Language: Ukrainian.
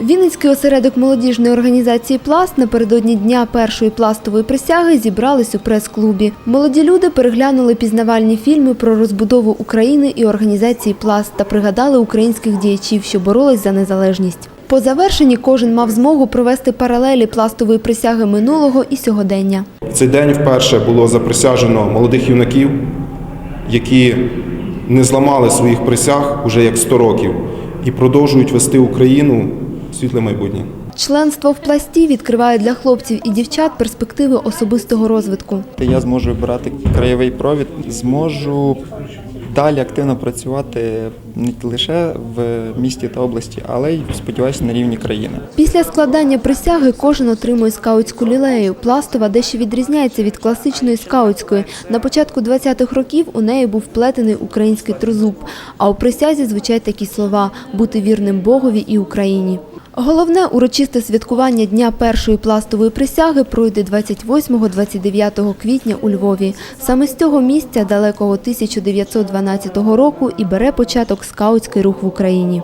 Вінницький осередок молодіжної організації Пласт напередодні дня першої пластової присяги зібрались у прес-клубі. Молоді люди переглянули пізнавальні фільми про розбудову України і організації Пласт та пригадали українських діячів, що боролись за незалежність. По завершенні кожен мав змогу провести паралелі пластової присяги минулого і сьогодення. Цей день вперше було заприсяжено молодих юнаків, які не зламали своїх присяг уже як 100 років і продовжують вести Україну світле майбутнє. Членство в пласті відкриває для хлопців і дівчат перспективи особистого розвитку. Я зможу брати краєвий провід, зможу далі активно працювати не лише в місті та області, але й сподіваюся на рівні країни. Після складання присяги кожен отримує скаутську лілею. Пластова дещо відрізняється від класичної скаутської. На початку 20-х років у неї був вплетений український тризуб, а у присязі звучать такі слова бути вірним Богові і Україні. Головне урочисте святкування Дня першої пластової присяги пройде 28-29 квітня у Львові. Саме з цього місця далекого 1912 року і бере початок скаутський рух в Україні.